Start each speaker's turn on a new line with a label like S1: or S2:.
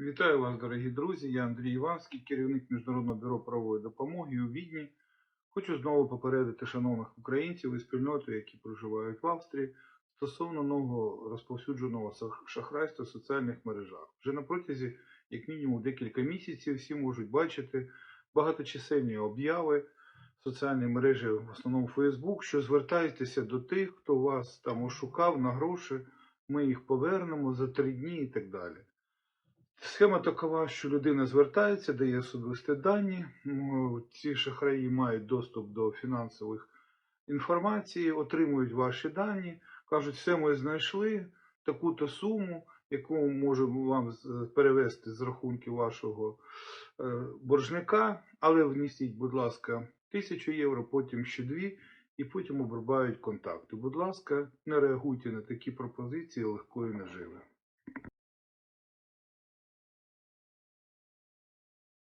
S1: Вітаю вас, дорогі друзі. Я Андрій Іванський, керівник Міжнародного бюро правової допомоги у Відні. Хочу знову попередити шановних українців і спільноти, які проживають в Австрії, стосовно нового розповсюдженого шахрайства в соціальних мережах. Вже на протязі, як мінімум, декілька місяців всі можуть бачити багаточисельні обяви в соціальній мережі, в основному Facebook, що звертайтеся до тих, хто вас там ошукав на гроші, ми їх повернемо за три дні і так далі. Схема такова, що людина звертається, дає особисті дані. Ці шахраї мають доступ до фінансових інформації, отримують ваші дані, кажуть, все ми знайшли, таку-то суму, яку можемо вам перевести з рахунків вашого е, боржника, але внесіть, будь ласка, тисячу євро, потім ще дві, і потім обрубають контакти. Будь ласка, не реагуйте на такі пропозиції легкої наживи.